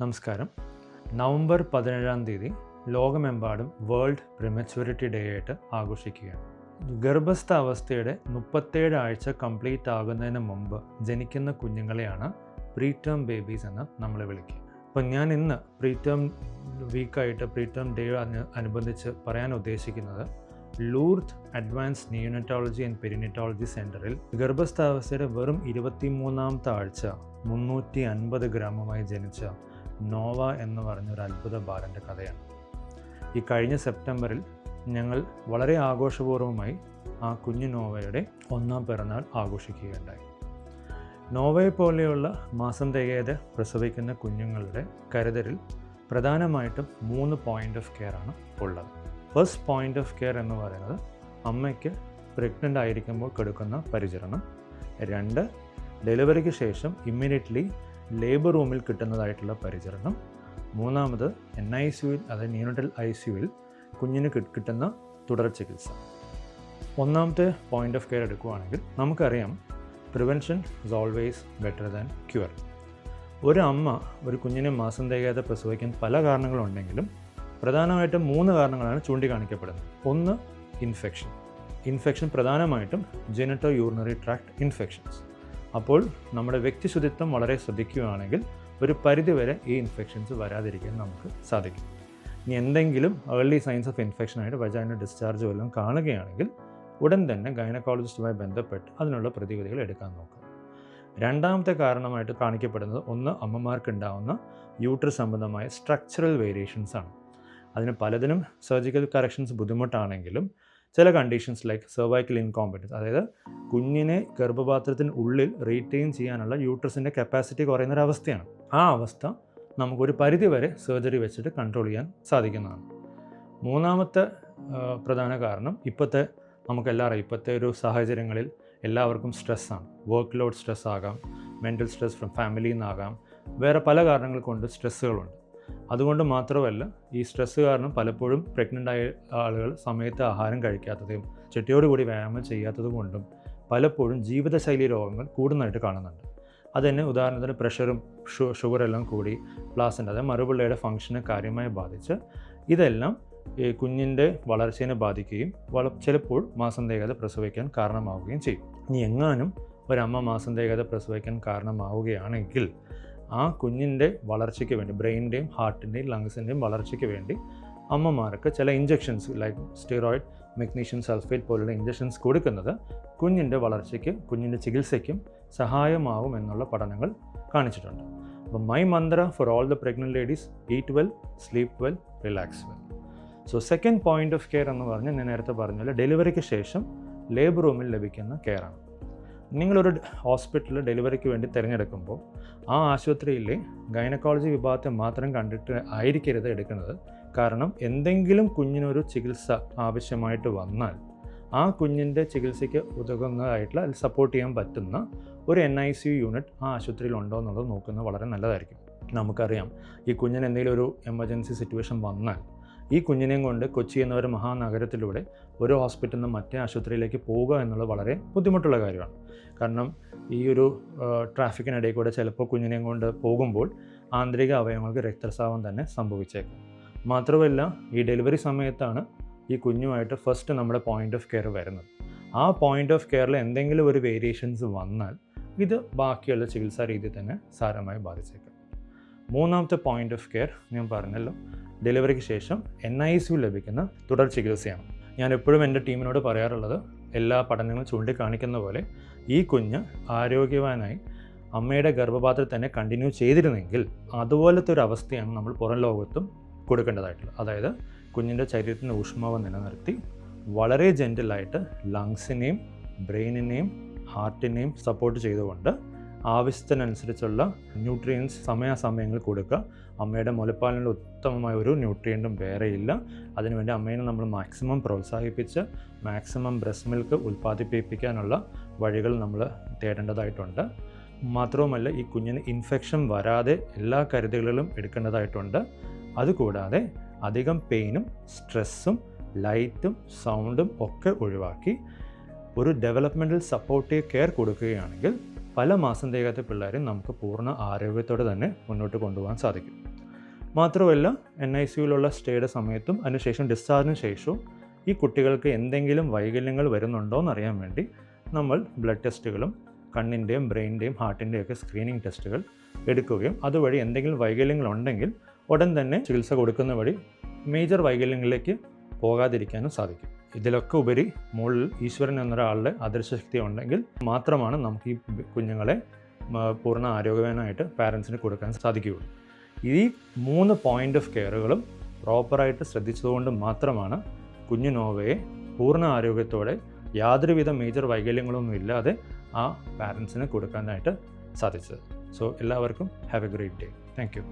നമസ്കാരം. നവംബർ പതിനേഴാം തീയതി ലോകമെമ്പാടും വേൾഡ് പ്രിമച്യൂരിറ്റി ഡേ ആയിട്ട് ആഘോഷിക്കുകയാണ്. ഗർഭസ്ഥ അവസ്ഥയുടെ മുപ്പത്തേഴ് ആഴ്ച കംപ്ലീറ്റ് ആകുന്നതിന് മുമ്പ് ജനിക്കുന്ന കുഞ്ഞുങ്ങളെയാണ് പ്രീടേം ബേബീസ് എന്ന് നമ്മൾ വിളിക്കുക. അപ്പം ഞാൻ ഇന്ന് പ്രീടേം വീക്കായിട്ട് പ്രീടേം ഡേ അനുബന്ധിച്ച് പറയാൻ ഉദ്ദേശിക്കുന്നത് Lourdes advance neonatology and perinatology സെന്ററിൽ ഗർഭസ്ഥാവസ്ഥയുടെ വെറും ഇരുപത്തിമൂന്നാമത്തെ ആഴ്ച മുന്നൂറ്റി അൻപത് ഗ്രാമമായി ജനിച്ച നോവ എന്ന് പറഞ്ഞൊരു അത്ഭുത ബാലന്റെ കഥയാണ്. ഈ കഴിഞ്ഞ സെപ്റ്റംബറിൽ ഞങ്ങൾ വളരെ ആഘോഷപൂർവമായി ആ കുഞ്ഞു നോവയുടെ ഒന്നാം പിറന്നാൾ ആഘോഷിക്കുകയുണ്ടായി. നോവയെ പോലെയുള്ള മാസം തികയാതെ പ്രസവിക്കുന്ന കുഞ്ഞുങ്ങളുടെ കരുതലിൽ പ്രധാനമായിട്ടും മൂന്ന് പോയിന്റ് ഓഫ് കെയർ ആണ് ഉള്ളത്. ഫസ്റ്റ് പോയിന്റ് ഓഫ് കെയർ എന്ന് പറയുന്നത് അമ്മയ്ക്ക് പ്രഗ്നന്റ് ആയിരിക്കുമ്പോൾ കൊടുക്കുന്ന പരിചരണം. രണ്ട് ഡെലിവറിക്ക് ശേഷം ഇമ്മീഡിയറ്റ്ലി ലേബർ റൂമിൽ കിട്ടുന്നതായിട്ടുള്ള പരിചരണം. മൂന്നാമത് എൻ ഐ സിയുവിൽ അതായത് ന്യൂനറ്റൽ ഐ സിയുവിൽ കുഞ്ഞിന് കിട്ടുന്ന തുടർ ചികിത്സ. ഒന്നാമത്തെ പോയിന്റ് ഓഫ് കെയർ എടുക്കുകയാണെങ്കിൽ നമുക്കറിയാം prevention is always better than cure ഒരു അമ്മ ഒരു കുഞ്ഞിനെ മാസം തികയാതെ പ്രസവിക്കാൻ പല കാരണങ്ങളുണ്ടെങ്കിലും പ്രധാനമായിട്ടും മൂന്ന് കാരണങ്ങളാണ് ചൂണ്ടിക്കാണിക്കപ്പെടുന്നത്. ഒന്ന് ഇൻഫെക്ഷൻ ഇൻഫെക്ഷൻ പ്രധാനമായിട്ടും ജെനറ്റോ യൂറിനറി ട്രാക്ട് ഇൻഫെക്ഷൻസ് അപ്പോൾ നമ്മുടെ വ്യക്തിശുചിത്വം വളരെ ശ്രദ്ധിക്കുകയാണെങ്കിൽ ഒരു പരിധിവരെ ഈ ഇൻഫെക്ഷൻസ് വരാതിരിക്കാൻ നമുക്ക് സാധിക്കും. ഇനി എന്തെങ്കിലും ഏർലി സൈൻസ് ഓഫ് ഇൻഫെക്ഷനായിട്ട് വജാന ഡിസ്ചാർജ് വല്ലതും കാണുകയാണെങ്കിൽ ഉടൻ തന്നെ ഗൈനക്കോളജിസ്റ്റുമായി ബന്ധപ്പെട്ട് അതിനുള്ള പ്രതിവിധികൾ എടുക്കാൻ നോക്കുക. രണ്ടാമത്തെ കാരണമായിട്ട് കാണിക്കപ്പെടുന്നത് ഒന്ന് അമ്മമാർക്കുണ്ടാവുന്ന യൂട്രസ് സംബന്ധമായ സ്ട്രക്ചറൽ വേരിയേഷൻസ് ആണ്. അതിന് പലതിനും സർജിക്കൽ കറക്ഷൻസ് ബുദ്ധിമുട്ടാണെങ്കിലും ചില കണ്ടീഷൻസ് ലൈക്ക് സെർവൈക്കൽ ഇൻകോമ്പറ്റൻസ് അതായത് കുഞ്ഞിനെ ഗർഭപാത്രത്തിന് ഉള്ളിൽ റീറ്റെയിൻ ചെയ്യാനുള്ള യൂട്രസിന്റെ കപ്പാസിറ്റി കുറയുന്ന ഒരു അവസ്ഥയാണ്. ആ അവസ്ഥ നമുക്കൊരു പരിധിവരെ സർജറി വെച്ചിട്ട് കൺട്രോൾ ചെയ്യാൻ സാധിക്കുന്നതാണ്. മൂന്നാമത്തെ പ്രധാന കാരണം ഇപ്പോഴത്തെ നമുക്കെല്ലാവരും ഇപ്പോഴത്തെ ഒരു സാഹചര്യങ്ങളിൽ എല്ലാവർക്കും സ്ട്രെസ്സാണ് വർക്ക് ലോഡ് സ്ട്രെസ് ആകാം മെന്റൽ സ്ട്രെസ് ഫ്രം ഫാമിലിയിൽ നിന്നാകാം വേറെ പല കാരണങ്ങൾ കൊണ്ട് സ്ട്രെസ്സുകളുണ്ട് അതുകൊണ്ട് മാത്രമല്ല ഈ സ്ട്രെസ്സ് കാരണം പലപ്പോഴും പ്രഗ്നന്റ് ആയ ആളുകൾ സമയത്ത് ആഹാരം കഴിക്കാത്തതും ചെട്ടിയോടുകൂടി വ്യായാമം ചെയ്യാത്തതും കൊണ്ടും പലപ്പോഴും ജീവിതശൈലി രോഗങ്ങൾ കൂടുന്നതായിട്ട് കാണുന്നുണ്ട്. അത് തന്നെ ഉദാഹരണത്തിന് പ്രഷറും ഷു ഷുഗറെല്ലാം കൂടി പ്ലാസിന്റെ അതായത് മറുപിള്ളയുടെ ഫംഗ്ഷനെ കാര്യമായി ബാധിച്ച് ഇതെല്ലാം ഈ കുഞ്ഞിന്റെ വളർച്ചയെ ബാധിക്കുകയും വള ചിലപ്പോൾ മാസം തേകത പ്രസവിക്കാൻ കാരണമാവുകയും ചെയ്യും. ഇനി എങ്ങാനും ഒരമ്മ മാസം തേകത പ്രസവിക്കാൻ കാരണമാവുകയാണെങ്കിൽ ആ കുഞ്ഞിന്റെ വളർച്ചയ്ക്ക് വേണ്ടി ബ്രെയിനിന്റെയും ഹാർട്ടിന്റെയും ലങ്സിന്റെയും വളർച്ചയ്ക്ക് വേണ്ടി അമ്മമാർക്ക് ചില injections like steroid magnesium sulphate പോലുള്ള ഇഞ്ചെക്ഷൻസ് കൊടുക്കുന്നത് കുഞ്ഞിന്റെ വളർച്ചയ്ക്ക് കുഞ്ഞിന്റെ ചികിത്സയ്ക്കും സഹായമാവും എന്നുള്ള പഠനങ്ങൾ കാണിച്ചിട്ടുണ്ട്. അപ്പോൾ my mantra for all the pregnant ladies eat well sleep well relax well so second point of care എന്ന് പറഞ്ഞാൽ ഞാൻ നേരത്തെ പറഞ്ഞ പോലെ ഡെലിവറിക്ക് ശേഷം ലേബർ റൂമിൽ ലഭിക്കുന്ന കെയറാണ് നിങ്ങളൊരു ഹോസ്പിറ്റലിൽ ഡെലിവറിക്ക് വേണ്ടി തിരഞ്ഞെടുക്കുമ്പോൾ ആ ആശുപത്രിയിലെ ഗൈനക്കോളജി വിഭാഗത്തെ മാത്രം കണ്ടിട്ട് ആയിരിക്കരുത് എടുക്കുന്നത്. കാരണം എന്തെങ്കിലും കുഞ്ഞിനൊരു ചികിത്സ ആവശ്യമായിട്ട് വന്നാൽ ആ കുഞ്ഞിന്റെ ചികിത്സയ്ക്ക് ഉതകുന്നതായിട്ടുള്ള സപ്പോർട്ട് ചെയ്യാൻ പറ്റുന്ന ഒരു N I C U unit ആ ആശുപത്രിയിൽ ഉണ്ടോ എന്നുള്ളത് നോക്കുന്നത് വളരെ നല്ലതായിരിക്കും. നമുക്കറിയാം. ഈ കുഞ്ഞിന് എന്തെങ്കിലും ഒരു എമർജൻസി സിറ്റുവേഷൻ വന്നാൽ ഈ കുഞ്ഞിനെയും കൊണ്ട് കൊച്ചി എന്ന ഒരു മഹാനഗരത്തിലൂടെ ഒരു ഹോസ്പിറ്റലിൽ നിന്ന് മറ്റേ ആശുപത്രിയിലേക്ക് പോവുക എന്നുള്ളത് വളരെ ബുദ്ധിമുട്ടുള്ള കാര്യമാണ്. കാരണം ഈ ഒരു ട്രാഫിക്കിനിടയിൽ കൂടെ ചിലപ്പോൾ കുഞ്ഞിനെയും കൊണ്ട് പോകുമ്പോൾ ആന്തരിക അവയവങ്ങൾക്ക് രക്തസ്രാവം തന്നെ സംഭവിച്ചേക്കും. മാത്രമല്ല ഈ ഡെലിവറി സമയത്താണ് ഈ കുഞ്ഞുമായിട്ട് ഫസ്റ്റ് നമ്മുടെ പോയിന്റ് ഓഫ് കെയർ വരുന്നത്. ആ പോയിന്റ് ഓഫ് കെയറിൽ എന്തെങ്കിലും ഒരു വേരിയേഷൻസ് വന്നാൽ ഇത് ബാക്കിയുള്ള ചികിത്സാ രീതി തന്നെ സാരമായി ബാധിച്ചേക്കാം. മൂന്നാമത്തെ പോയിന്റ് ഓഫ് കെയർ ഞാൻ പറഞ്ഞല്ലോ ഡെലിവറിക്ക് ശേഷം എൻ ഐ സിയു ലഭിക്കുന്ന തുടർ ചികിത്സയാണ്. ഞാൻ എപ്പോഴും എന്റെ ടീമിനോട് പറയാറുള്ളത് എല്ലാ പഠനങ്ങളും ചൂണ്ടിക്കാണിക്കുന്ന പോലെ ഈ കുഞ്ഞ് ആരോഗ്യവാനായി അമ്മയുടെ ഗർഭപാത്രത്തിൽ തന്നെ കണ്ടിന്യൂ ചെയ്തിരുന്നെങ്കിൽ അതുപോലത്തെ ഒരു അവസ്ഥയാണ് നമ്മൾ പുറം ലോകത്തും കൊടുക്കേണ്ടതായിട്ടുള്ളത്. അതായത് കുഞ്ഞിന്റെ ശരീരത്തിന്റെ ഊഷ്മാവ് നിലനിർത്തി വളരെ ജെന്റലായിട്ട് ലങ്സിനെയും ബ്രെയിനിനെയും ഹാർട്ടിനെയും സപ്പോർട്ട് ചെയ്തുകൊണ്ട് ആവശ്യത്തിനനുസരിച്ചുള്ള ന്യൂട്രിയൻസ് സമയാസമയങ്ങൾ കൊടുക്കുക. അമ്മയുടെ മുലപ്പാലിനുള്ള ഉത്തമമായ ഒരു ന്യൂട്രിയന്റും വേറെയില്ല അതിനുവേണ്ടി അമ്മേനെ നമ്മൾ മാക്സിമം പ്രോത്സാഹിപ്പിച്ച് മാക്സിമം ബ്രസ്റ്റ് മിൽക്ക് ഉൽപ്പാദിപ്പിക്കാനുള്ള വഴികൾ നമ്മൾ തേടേണ്ടതായിട്ടുണ്ട്. മാത്രവുമല്ല ഈ കുഞ്ഞിന് ഇൻഫെക്ഷൻ വരാതെ എല്ലാ കരുതലുകളും എടുക്കേണ്ടതായിട്ടുണ്ട്. അതുകൂടാതെ അധികം പെയിനും സ്ട്രെസ്സും ലൈറ്റും സൗണ്ടും ഒക്കെ ഒഴിവാക്കി ഒരു ഡെവലപ്മെന്റൽ സപ്പോർട്ടീവ് കെയർ കൊടുക്കുകയാണെങ്കിൽ പല മാസം തികയാത്ത പിള്ളേരെയും നമുക്ക് പൂർണ ആരോഗ്യത്തോടെ തന്നെ മുന്നോട്ട് കൊണ്ടുപോകാൻ സാധിക്കും. മാത്രമല്ല എൻ ഐ സിയുലുള്ള സ്റ്റേയുടെ സമയത്തും അതിനുശേഷം ഡിസ്ചാർജിന് ശേഷവും ഈ കുട്ടികൾക്ക് എന്തെങ്കിലും വൈകല്യങ്ങൾ വരുന്നുണ്ടോ എന്നറിയാൻ വേണ്ടി നമ്മൾ ബ്ലഡ് ടെസ്റ്റുകളും കണ്ണിന്റെയും ബ്രെയിനിന്റെയും ഹാർട്ടിന്റെയും ഒക്കെ സ്ക്രീനിങ് ടെസ്റ്റുകൾ എടുക്കുകയും അതുവഴി എന്തെങ്കിലും വൈകല്യങ്ങളുണ്ടെങ്കിൽ ഉടൻ തന്നെ ചികിത്സ കൊടുക്കുന്ന വഴി മേജർ വൈകല്യങ്ങളിലേക്ക് പോകാതിരിക്കാനും സാധിക്കും. ഇതിലൊക്കെ ഉപരി മുകളിൽ ഈശ്വരൻ എന്നൊരാളുടെ അദൃശ്യശക്തി ഉണ്ടെങ്കിൽ മാത്രമാണ് നമുക്ക് ഈ കുഞ്ഞുങ്ങളെ പൂർണ ആരോഗ്യവാനായിട്ട് പാരൻസിന് കൊടുക്കാൻ സാധിക്കുകയുള്ളൂ. ഈ മൂന്ന് പോയിന്റ് ഓഫ് കെയറുകളും പ്രോപ്പറായിട്ട് ശ്രദ്ധിച്ചതുകൊണ്ട് മാത്രമാണ് കുഞ്ഞു നോവയെ പൂർണ ആരോഗ്യത്തോടെ യാതൊരുവിധ മേജർ വൈകല്യങ്ങളൊന്നും ഇല്ലാതെ ആ പാരൻസിന് കൊടുക്കാനായിട്ട് സാധിച്ചത്. സോ എല്ലാവർക്കും have a great day thank you